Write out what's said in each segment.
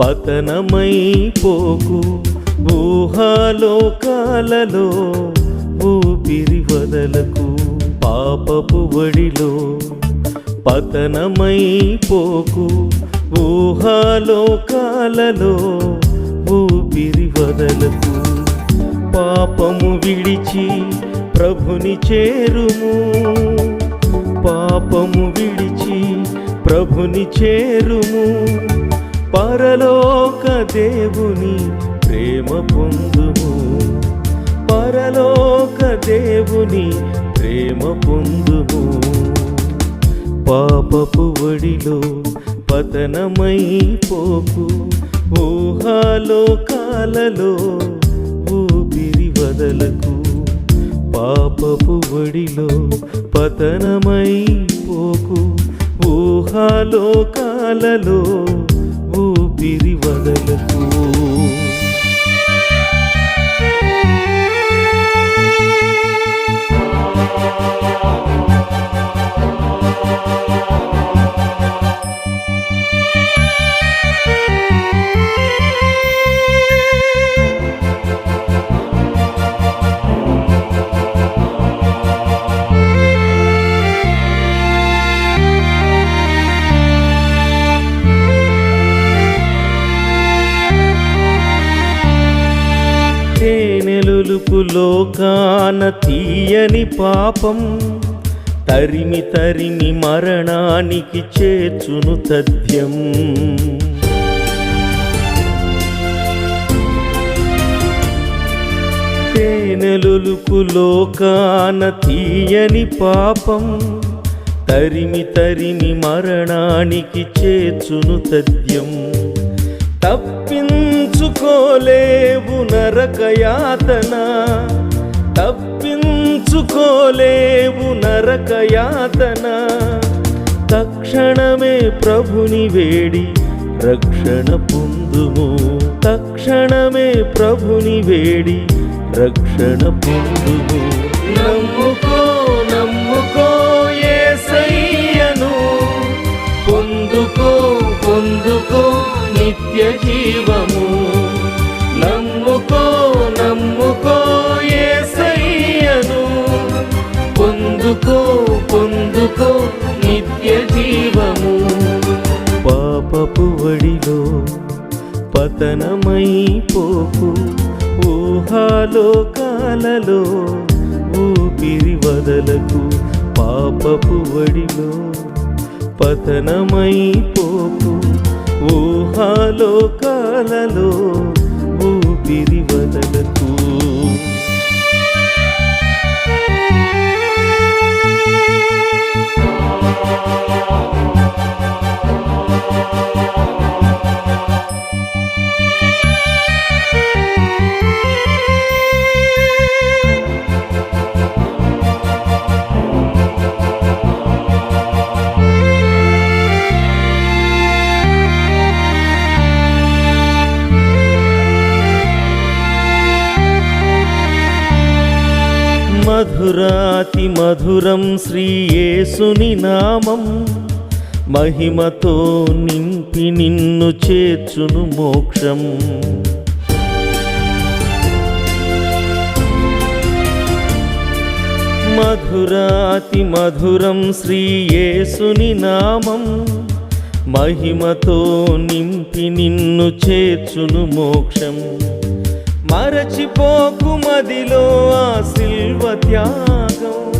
పతనమైపోకు. ఊహాలోకాలలో ఊపిరి వదలకు పాపపు వడిలో పతనమైపోకు. ఊహాలోకాలలో ఊపిరి వదలకు పాపము విడిచి ప్రభుని చేరుము. పాపము విడిచి ప్రభుని చేరుము. పరలోక దేవుని ప్రేమ పొందుము. పరలోక దేవుని ప్రేమ పొందుము. పాపపు వడిలో పతనమైపోకు. ఊహాలోకాలలో ఊపిరి వదలకు. పాపపు వడిలో పతనమైపోకు. ఊహాలోకాలలో లోకాన తీయని పాపం తరిమి తరిమి మరణానికి చేర్చును తథ్యం. తేనెలులుపు లోకాన తీయని పాపం తరిమి తరిమి మరణానికి చేర్చును తథ్యం. తప్పించుకోలే తప్పించుకోలేవు నరకయాతన తప్పించుకోలేవు నరకయాతన. తక్షణమే ప్రభుని వేడి రక్షణ పొందుము. తక్షణమే ప్రభుని వేడి రక్షణ పొందుము. నమ్ముకో నమ్ముకో యేసయ్యను పొందుకో పొందుకో నిత్య జీవము. పొందుకో పొందుకో నిత్య జీవము. పాపపు వడిలో పతనమైపోకు ఊహాలోకాలలో ఊపిరి వదలకు పాపపు వడిలో పతనమైపోకు ఊహాలోకాలలో ఊపిరి మధురాతి మధురం శ్రీయేసుని నామం. మహిమతో నింపి నిన్ను చేర్చును మోక్షం. మధురాతి మధురం శ్రీయేసుని నామం. మహిమతో నింపి నిన్ను చేర్చును మోక్షం. మరచిపోకు మదిలో ఆ శిల్వ త్యాగం.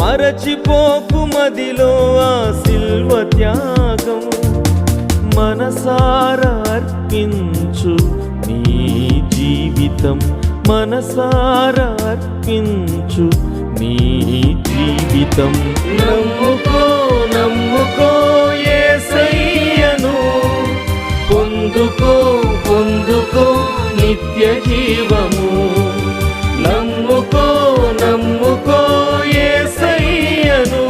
మరచిపోకు మదిలో ఆ శిల్వ త్యాగం. మనసారా అర్పించు నీ జీవితం. మనసారా అర్పించు నీ జీవితం. నమ్ముకో నిత్య జీవము నమ్ముకో నమ్ముకో యేసయ్యను.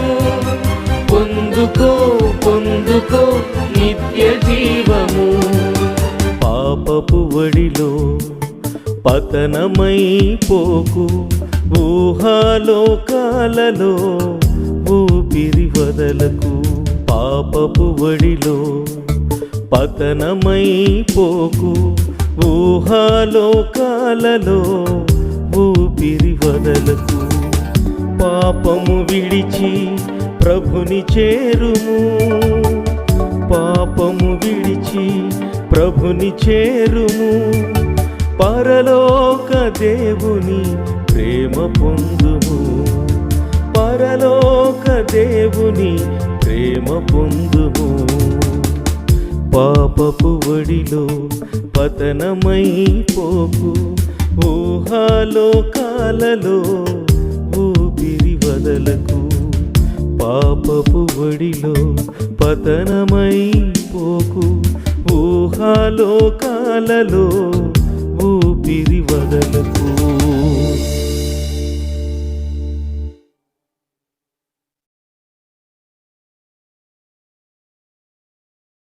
పొందుకో పొందుకో నిత్య జీవము పాపపు వడిలో పతనమైపోకు ఊహాలోకాలలో ఊపిరి వదలకు. పాపపు వడిలో పతనమై పోకు. ఊహాలోకాలలో ఊపిరి వదలకు పాపము విడిచి ప్రభుని చేరుము. పాపము విడిచి ప్రభుని చేరుము. పరలోక దేవుని ప్రేమ పొందుము. పరలోక దేవుని ప్రేమ పొందుము. పాపపు వడిలో పతనమై పోకు. ఊహాలోకాలలో ఊపిరి వదలకు. పాపపు వడిలో పతనమై పోకు. ఊహాలోకాలలో ఊపిరి వదలకు.